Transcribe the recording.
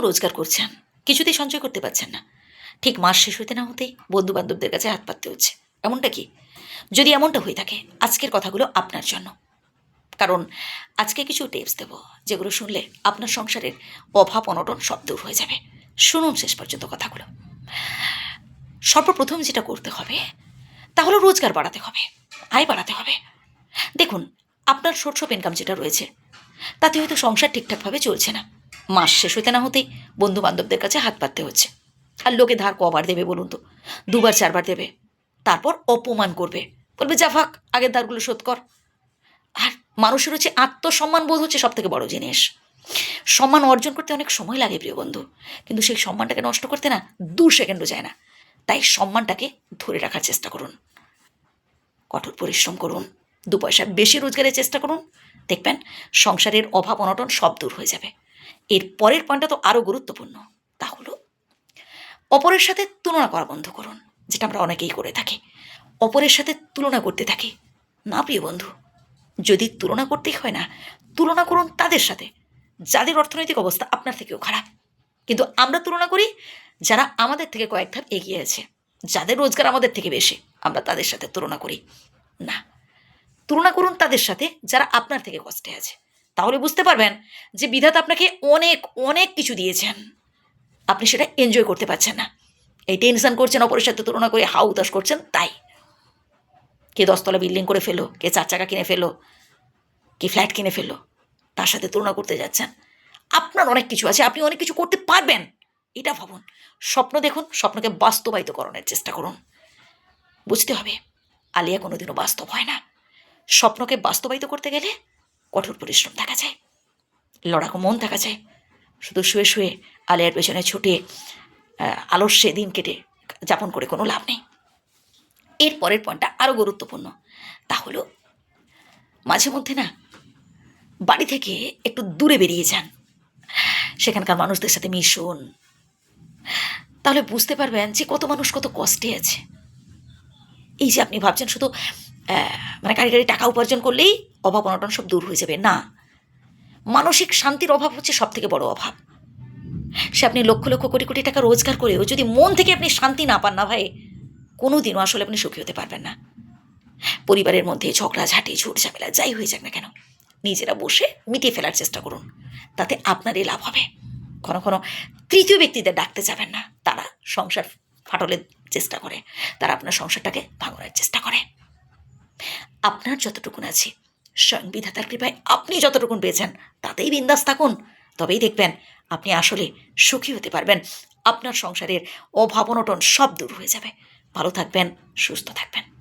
রোজগার করছেন। কিছুতেই সঞ্চয় করতে পারছেন না। ঠিক মাস শেষ হতে না হতেই বন্ধু বান্ধবদের কাছে হাত পাততে হচ্ছে। এমনটা কি? যদি এমনটা হয়ে থাকে, আজকের কথাগুলো আপনার জন্য। কারণ আজকে কিছু টিপস দেবো, যেগুলো শুনলে আপনার সংসারের অভাব অনটন সব দূর হয়ে যাবে। শুনুন শেষ পর্যন্ত কথাগুলো। সর্বপ্রথম যেটা করতে হবে, তা হলো রোজগার বাড়াতে হবে, আয় বাড়াতে হবে। দেখুন, আপনার সোর্স ইনকাম যেটা রয়েছে, তাতে হয়তো সংসার ঠিকঠাকভাবে চলছে না। মাস শেষ হতে না হতেই বন্ধু বান্ধবদের কাছে হাত পাততে হচ্ছে। আর লোকে ধার কবার দেবে বলুন তো? দুবার, চারবার দেবে। তারপর অপমান করবে। বলবে, যা ফাক আগের ধারগুলো শোধ কর। আর মানুষের হচ্ছে আত্মসম্মান বোধ হচ্ছে সব থেকে বড় জিনিস। সম্মান অর্জন করতে অনেক সময় লাগে, প্রিয় বন্ধু। কিন্তু সেই সম্মানটাকে নষ্ট করতে না দু সেকেন্ডও যায় না। তাই সম্মানটাকে ধরে রাখার চেষ্টা করুন। কঠোর পরিশ্রম করুন। দু পয়সা বেশি রোজগারের চেষ্টা করুন। দেখবেন সংসারের অভাব, অনটন সব দূর হয়ে যাবে। এর পরের পয়েন্টটা তো আরও গুরুত্বপূর্ণ। তা হলো, অপরের সাথে তুলনা করা বন্ধ করুন, যেটা আমরা অনেকেই করে থাকি। অপরের সাথে তুলনা করতে থাকি। না, প্রিয় বন্ধু, যদি তুলনা করতেই হয় না, তুলনা করুন তাদের সাথে। যাদের অর্থনৈতিক অবস্থা আপনার থেকেও খারাপ। কিন্তু আমরা তুলনা করি যারা আমাদের থেকে কয়েক ধাপ এগিয়ে আছে। যাদের রোজগার আমাদের থেকে বেশি, আমরা তাদের সাথে তুলনা করি। না, তুলনা করুন তাদের সাথে যারা আপনার থেকে কষ্টে আছে। তাহলে বুঝতে পারবেন যে বিধাতা আপনাকে অনেক অনেক কিছু দিয়েছেন। আপনি সেটা এনজয় করতে পারছেন না। এই টেনশন করছেন অপরের সাথে তুলনা করে হাউ উদাস করছেন, তাই। কে দশতলা বিল্ডিং করে ফেলো কে চার চাকা কিনে ফেলো কে ফ্ল্যাট কিনে ফেলো তার সাথে তুলনা করতে যাচ্ছেন। আপনার অনেক কিছু আছে, আপনি অনেক কিছু করতে পারবেন। এটা ভাবুন। স্বপ্ন দেখুন, স্বপ্নকে বাস্তবায়িত করানোর চেষ্টা করুন। বুঝতে হবে, আলিয়া কোনোদিনও বাস্তব হয় না। স্বপ্নকে বাস্তবায়িত করতে গেলে কঠোর পরিশ্রম থাকা যায়। লড়াকু মন থাকা যায়। শুধু শুয়ে শুয়ে আলিয়ার পেছনে ছুটে আলস্যে দিন কেটে যাপন করে কোনো লাভ নেই। এর পরের পয়েন্টটা আরও গুরুত্বপূর্ণ। তা হলো, মাঝে মধ্যে না, বাড়ি থেকে একটু দূরে বেরিয়ে যান। সেখানকার মানুষদের সাথে মিশুন। তাহলে বুঝতে পারবেন যে কত মানুষ কত কষ্টে আছে। এই যে আপনি ভাবছেন শুধু মানে গাড়ি টাকা উপার্জন করলেই অভাব অনটন সব দূর হয়ে যাবে। না, মানসিক শান্তির অভাব হচ্ছে সব থেকে বড় অভাব। সে আপনি লক্ষ লক্ষ কোটি কোটি টাকা রোজগার করেও যদি মন থেকে আপনি শান্তি না পান না ভাই কোনো দিনও আসলে আপনি সুখী হতে পারবেন না। পরিবারের মধ্যে ঝগড়া, ঝাঁটি ঝামেলা, যাই হয়ে যাক না কেন, নিজেরা বসে মিটিয়ে ফেলার চেষ্টা করুন, তাতে আপনারই লাভ হবে। কোনো কোনো তৃতীয় ব্যক্তিদের ডাকতে যাবেন না, তারা সংসার ফাটলের চেষ্টা করে, তারা আপনার সংসারটাকে ভাঙানোর চেষ্টা করে। আপনার যতটুকুন আছে স্বয়ং বিধাতার কৃপায় আপনি যতটুকুন পেয়েছেন, তাতেই বিন্দাস থাকুন। তবেই দেখবেন আপনি আসলে সুখী হতে পারবেন। আপনার সংসারের অভাবনটন সব দূর হয়ে যাবে। ভালো থাকবেন, সুস্থ থাকবেন।